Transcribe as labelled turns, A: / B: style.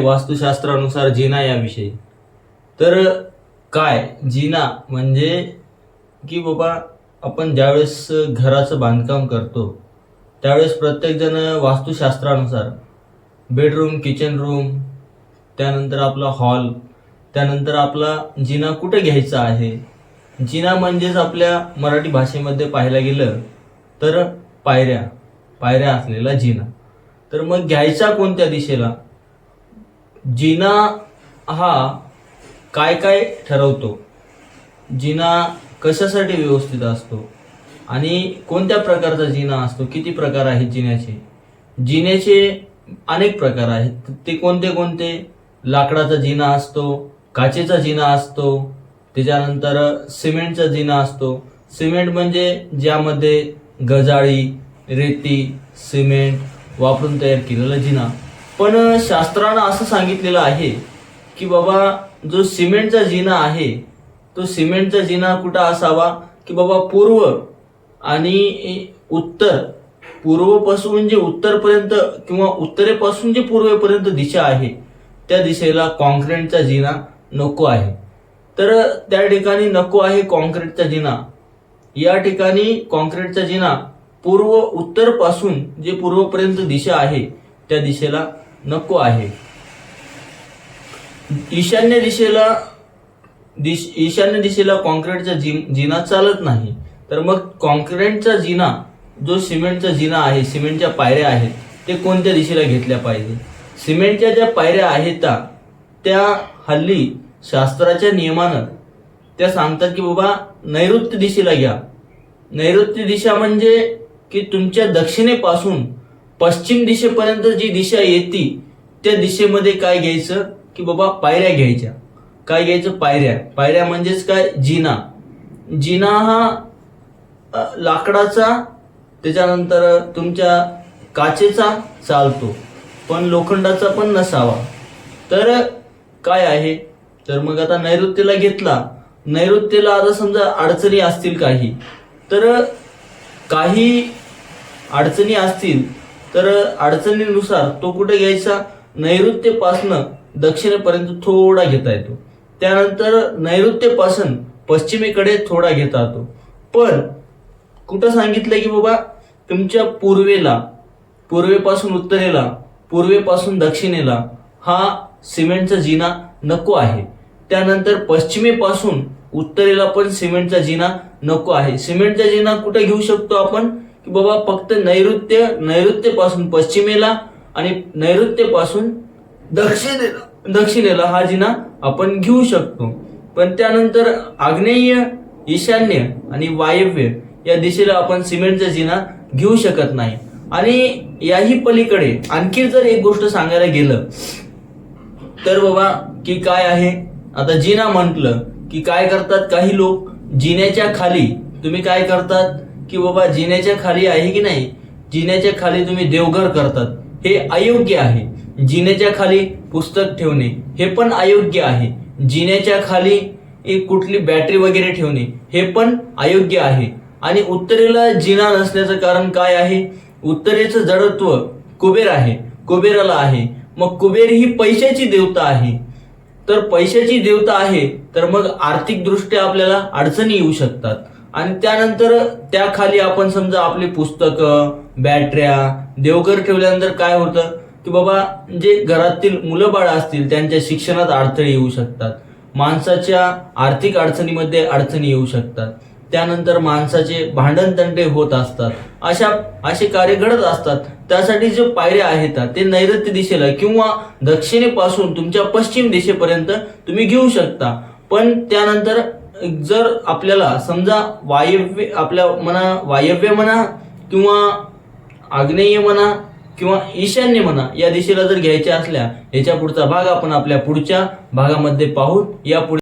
A: आहे वास्तुशास्त्रानुसार जिना याविषयी. तर काय? जिना म्हणजे की बाबा आपण ज्यावेळेस घराचं बांधकाम करतो त्यावेळेस प्रत्येकजण वास्तुशास्त्रानुसार बेडरूम किचन रूम त्यानंतर आपला हॉल त्यानंतर आपला जिना कुठे घ्यायचा आहे? जिना म्हणजेच आपल्या मराठी भाषेमध्ये पाहायला गेलं तर पायऱ्या पायऱ्या असलेला जिना. तर मग घ्यायचा कोणत्या दिशेला? जिना हा काय काय ठरवतो? जिना कशासाठी व्यवस्थित असतो? आणि कोणत्या प्रकारचा जिना असतो? किती प्रकार आहेत जिन्याचे? जिन्याचे अनेक प्रकार आहेत. ते कोणते कोणते? लाकडाचा जिना असतो काचेचा जिना असतो त्याच्यानंतर सिमेंटचा जिना असतो. सिमेंट म्हणजे ज्यामध्ये गजाळी रेती सिमेंट वापरून तयार केलेला जिना. पण शास्त्रानं असं सांगितलेलं आहे की बाबा जो सिमेंटचा जिना आहे तो सिमेंटचा जिना कुठं असावा? की बाबा पूर्व आणि उत्तर. पूर्वपासून जे उत्तरपर्यंत किंवा उत्तरेपासून जे पूर्वेपर्यंत दिशा आहे त्या दिशेला कॉन्क्रीटचा जिना नको आहे. तर त्या ठिकाणी नको आहे कॉन्क्रीटचा जिना. या ठिकाणी कॉन्क्रीटचा जिना पूर्व उत्तरपासून जे पूर्वपर्यंत दिशा आहे त्या दिशेला नको आहे. ईशान्य दिशेला दिश ईशान्य दिशेला कॉन्क्रीटचा जि जिना चालत नाही. तर मग कॉन्क्रीटचा जिना जो सिमेंटचा जिना आहे सिमेंटच्या पायऱ्या आहेत ते कोणत्या दिशेला घेतल्या पाहिजे? सिमेंटच्या ज्या पायऱ्या आहेत त्या त्या हल्ली शास्त्राच्या नियमानं त्या सांगतात की बाबा नैऋत्य दिशेला घ्या. नैऋत्य दिशा म्हणजे की तुमच्या दक्षिणेपासून पश्चिम दिशेपर्यंत जी दिशा येते त्या दिशेमध्ये काय घ्यायचं? की बाबा पायऱ्या घ्यायच्या. काय घ्यायचं? पायऱ्या. पायऱ्या म्हणजेच काय? जिना. जिना हा लाकडाचा त्याच्यानंतर तुमच्या काचेचा चालतो. पण लोखंडाचा पण नसावा. तर काय आहे? तर मग आता नैऋत्यला घेतला. नैऋत्यला आता समजा अडचणी असतील काही. तर काही अडचणी असतील तर अडचणीनुसार तो कुठे घ्यायचा? नैऋत्यपासनं दक्षिणेपर्यंत थोडा घेता येतो. त्यानंतर नैऋत्यपासून पश्चिमेकडे थोडा घेता येतो. पण कुठं सांगितलं की बाबा तुमच्या पूर्वेला पूर्वेपासून उत्तरेला पूर्वेपासून दक्षिणेला हा सिमेंटचा जिना नको आहे. त्यानंतर पश्चिमेपासून उत्तरेला पण सिमेंटचा जिना नको आहे. सिमेंटचा जिना कुठे घेऊ शकतो आपण? की बाबा फक्त नैऋत्य नैऋत्यपासून पश्चिमेला आणि नैऋत्यपासून दक्षिणेला. दक्षिणेला हा जिना आपण घेऊ शकतो. पण त्यानंतर आग्नेय ईशान्य आणि वायव्य या दिशेला आपण सिमेंटचा जिना घेऊ शकत नाही. आणि याही पलीकडे आणखी जर एक गोष्ट सांगायला गेलं तर बाबा की काय आहे? आता जिना म्हटलं की काय करतात काही लोक? जिन्याच्या खाली तुम्ही काय करतात? की बाबा जिन्याच्या खाली आहे की नाही? जिन्याच्या खाली तुम्ही देवघर करतात. हे अयोग्य आहे. जिन्याच्या खाली पुस्तक ठेवणे हे पण अयोग्य आहे. जिन्याच्या खाली एक कुठली बॅटरी वगैरे ठेवणे हे पण अयोग्य आहे. आणि उत्तरेला जिना नसण्याचं कारण काय आहे? उत्तरेचं जडत्व कुबेर आहे. कुबेराला आहे. मग कुबेर ही पैशाची देवता आहे. तर पैशाची देवता आहे तर मग आर्थिक दृष्ट्या आपल्याला अडचणी येऊ शकतात. आणि त्यानंतर त्याखाली आपण समजा आपली पुस्तकं बॅटऱ्या देवघर ठेवल्यानंतर काय होतं? की बाबा जे घरातील मुलं बाळ असतील त्यांच्या शिक्षणात अडथळे येऊ शकतात. माणसाच्या आर्थिक अडचणीमध्ये अडचणी येऊ शकतात. त्यानंतर माणसाचे भांडणतंडे होत असतात. अशा असे कार्य घडत असतात. त्यासाठी जे पायऱ्या आहेत ते नैऋत्य दिशेला किंवा दक्षिणेपासून तुमच्या पश्चिम दिशेपर्यंत तुम्ही घेऊ शकता. पण त्यानंतर जर आपल्याला समजा वायव्य आपल्या म्हणा वायव्य म्हणा किंवा आग्नेय म्हणा किंवा ईशान्य म्हणा या दिशेला जर घ्यायच्या असल्या याच्या पुढचा भाग आपण आपल्या पुढच्या भागामध्ये पाहू या पुढे